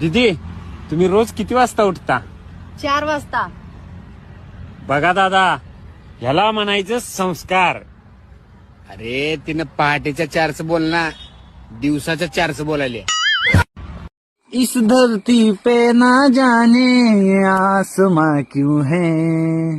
दीदी तुम्ही रोज किती वाजता उठता? चार वाजता. बघा दादा ह्याला म्हणायचं संस्कार. अरे तिनं पहाटेच्या चारच बोल ना दिवसाच्या चारच बोलायले. इस धरती पे ना जाने आसमां क्यों है?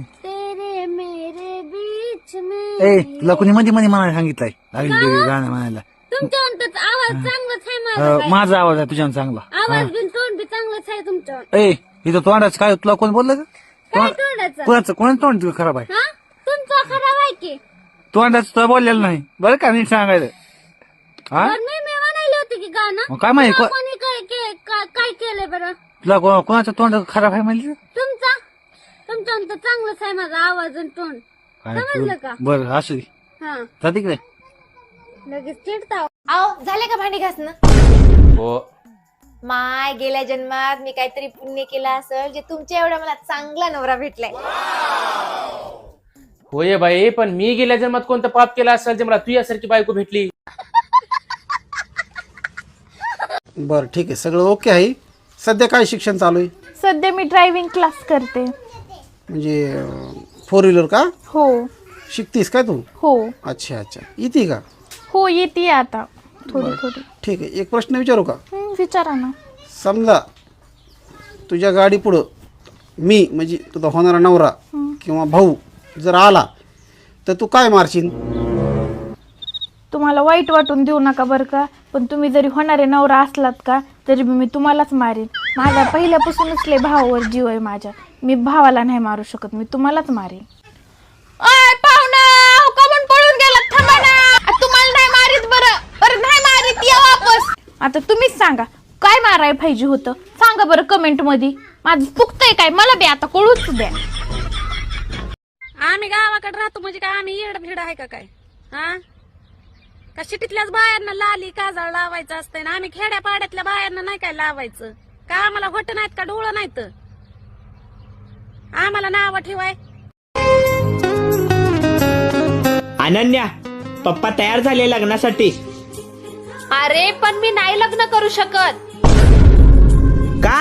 तेरे मेरे बीच में ए तुला कोणी मध्ये मध्ये म्हणायला सांगितलंय? लागली गाणं म्हणायला. तुमच्या अंतच आवाज चांगलाच आहे माझा अं. माझा आवाज आहे तुझ्या चांगला. आवाज बिन तोंड बी चांगलंच आहे तुमचं ए इथं तोंडाचं काय तुला कोण बोललं का काय तोंड- तोंडाचं? कोणाचं कोणाचं तोंड तुझं खराब आहे? हा? तुमचा खराब आहे की? तोंडाचं तुला बोललेलं नाही. बरं का नीट सांगायचं. हा? मी मी म्हणायले होते की गाणं. मग काय माहिती तुला कोणी काय के- का- काय केलंय बरं? तुला को- कोणाचं तोंड खराब आहे म्हणजे तुमचा? तुमच्या अंत चांगलंच आहे माझा आवाज आणि तोंड. समजलं का? बरं असू दे. हा. तिकडे. लगेच चिडता आओ झाले का भांडी घासणं? हो. माय गेल्या जन्मात मी काहीतरी पुण्य केलं असेल जे तुमच्या एवढा मला चांगला नवरा भेटलाय. होय बाई पण मी गेल्या जन्मात कोणतं पाप केलं असेल जे मला तुझ्यासारखी बायको भेटली? बरं ठीक आहे. सगळं ओके आहे. सध्या काय शिक्षण चालू आहे? सध्या मी ड्रायव्हिंग क्लास करते. म्हणजे फोर व्हीलर का? हो. शिकतीस काय तू? हो. अच्छा अच्छा. येते का? हो येते आता. थोडी थोडी. ठीक आहे. एक प्रश्न विचारू का? हं, विचारा ना. समजा तुझ्या गाडी पुढं मी म्हणजे तुझा होणारा नवरा किंवा भाऊ जर आला तर तू काय मारशील? तुम्हाला वाईट वाटून देऊ नका बरं का पण तुम्ही जरी होणारे नवरा असलात का तरी बी मी तुम्हालाच मारेन. माझा पहिल्यापासूनच लय भावावर जीव आहे माझ्या. मी भावाला नाही मारू शकत मी तुम्हालाच मारेन पळून गेला थांबा ना तुम्हाला नाही मारित बरं बरं नाही मारित या वापस आता तुम्हीच सांगा काय माराय पाहिजे होतं? सांगा बरं कमेंटमध्ये माझं चुकतंय काय? मला बी आता कळूच द्या. आम्ही गावाकडे राहतो म्हणजे काय आम्ही येड भिड आहे का काय? हा? का शिटीतल्याच बायांना लाली काजळ लावायचं असतंय ना? आम्ही खेड्या पाड्यातल्या बायांना नाही काय लावायचं? का आम्हाला होट नाहीत का डोळं नाहीत? आम्हाला नाव ठेवाय. अनन्या पप्पा तयार झाले लग्नासाठी. अरे पण मी नाही लग्न करू शकत. का?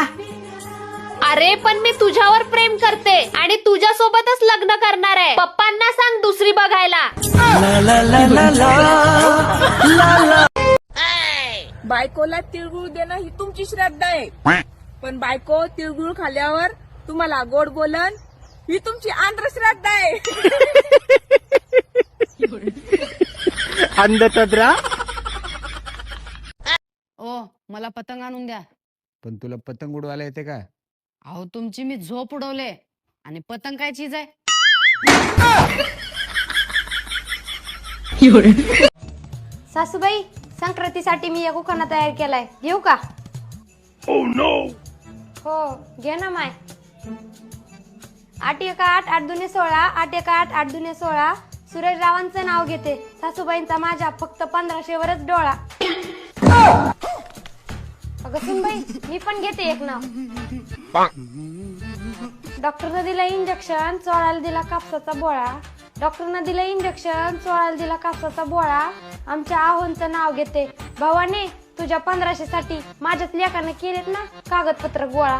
अरे पण मी तुझ्यावर प्रेम करते आणि तुझ्या सोबतच लग्न करणार आहे. पप्पांना सांग दुसरी बघायला. बायकोला तिळगुळ देणं ही तुमची श्रद्धा आहे. पण बायको तिळगुळ खाल्ल्यावर तुम्हाला गोड बोलन ही तुमची अंधश्रद्धा आहे. अंधतद्रा? मला पतंग आणून द्या. पण तुला पतंग उडवायला येते का? अहो तुमची मी झोप उडवले आणि पतंग काय चीज आहे? सासूबाई संक्रांतीसाठी मी एक उखाणा तयार केलाय. घेऊ का? हो घे ना माय. आठ एका आठ आठ दुने सोळा आठ एका आठ आठ दुने सोळा. सुरेश रावांचं नाव घेते. सासूबाईंचा माझ्या फक्त पंधराशे वरच डोळा. अगं सुनबाई मी पण घेते एक नाव. डॉक्टरनं दिलं इंजेक्शन चोळायला दिला कापसाचा बोळा. डॉक्टरनं दिलं इंजेक्शन चोळायला दिला कापसाचा बोळा. आमच्या आहोंचं नाव घेते. भावाने तुझ्या पंधराशे साठी माझ्याच लेखानं केलेत ना कागदपत्र गोळा.